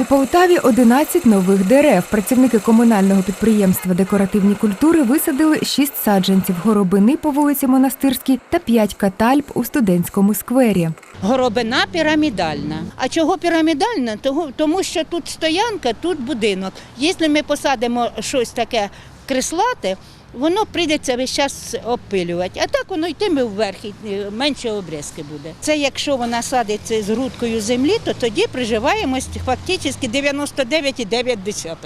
У Полтаві 11 нових дерев. Працівники комунального підприємства Декоративні культури висадили 6 саджанців горобини по вулиці Монастирській та 5 катальп у студентському сквері. Горобина пірамідальна. А чого пірамідальна? Тому що тут стоянка, тут будинок. Якщо ми посадимо щось таке креслате, воно прийдеться весь час обпилювати. А так воно йтиме вверх, і е, менше обрізки буде. Це якщо вона садиться з грудкою землі, то тоді приживаємость фактично 99,9.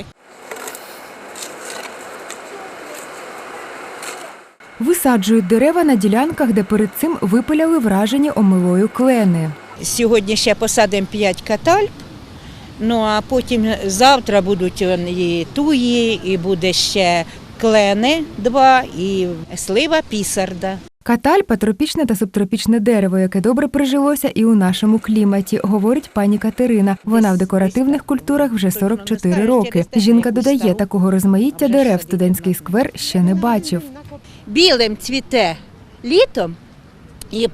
Висаджують дерева на ділянках, де перед цим випиляли вражені омилою клени. Сьогодні ще посадимо 5 катальп, ну а потім завтра будуть і туї, і буде ще клени два, і слива пісарда. Катальпа – тропічне та субтропічне дерево, яке добре прижилося і у нашому кліматі, говорить пані Катерина. Вона в декоративних культурах вже 44 роки. Жінка додає, такого розмаїття дерев студентський сквер ще не бачив. Білим цвіте літом,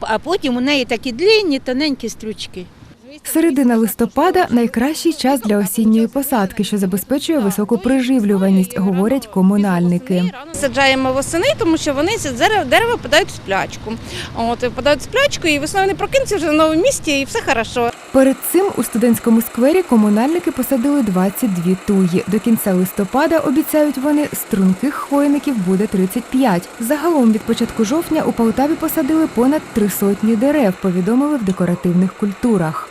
а потім у неї такі длинні, тоненькі стручки. Середина листопада найкращий час для осінньої посадки, що забезпечує високу приживлюваність, говорять комунальники. Саджаємо восени, тому що вони ці дерева, впадають в сплячку. От і впадають в сплячку, і весною вони прокинуться вже на новому місці, і все хорошо. Перед цим у студентському сквері комунальники посадили 22 туї. До кінця листопада обіцяють вони струнких хвойників буде 35. Загалом від початку жовтня у Полтаві посадили понад три сотні дерев. Повідомили в декоративних культурах.